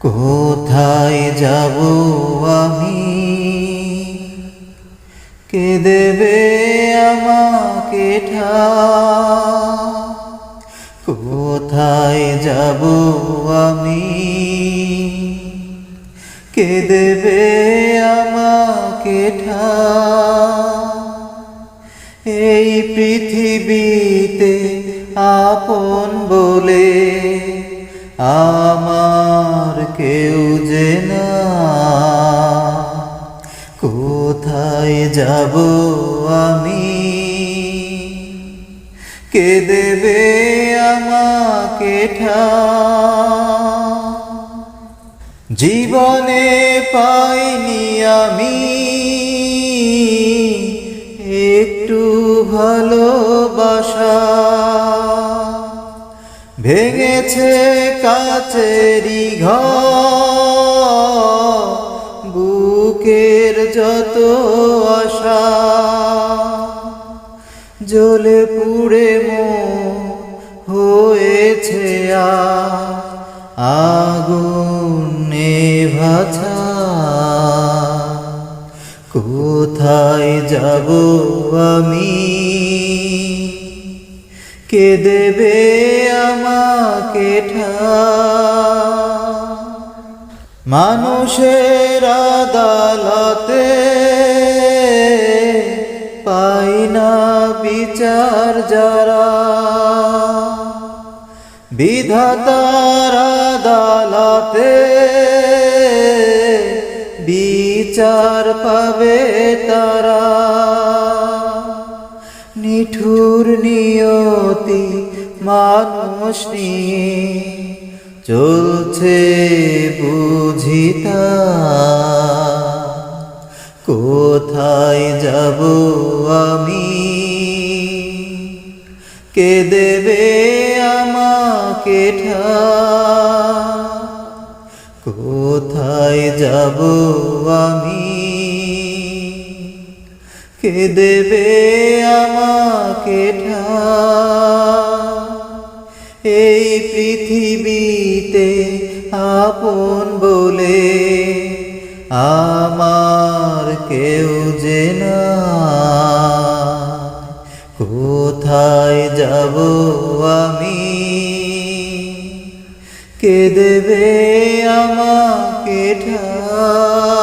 কোথায় যাব আমি কে দেবে আমাকে? কোথায় যাব আমি কে দেবে আমাকে? এই পৃথিবীতে আপন বলে আমার কেউ যে না কোথায় যাব আমি কে দেবে আমাকে? জীবনে পাইনি আমি একটু ভালোবাসা ভেঙেছে কাচেরি ঘর বুকের যত আশা জ্বলে পুড়ে মো হয়েছে আগুনে কোথায় যাব আমি? কে দেবে আমাকে? মানুষের আদালতে পাই না বিচার যারা বিধাতার আদালতে বিচার পাবে তারা নিঠুর নিয়তি মানুষ নিয়ে চলছে বুঝিতা। কোথায় যাব আমি? কে দেবে আমাকে? কোথায় যাব আমি? দেবে আমাকে? এই পৃথিবীতে আপন বলে আমার কেউ যে না কোথায় যাব আমি কে দেবে আমাকে ঠাঁই?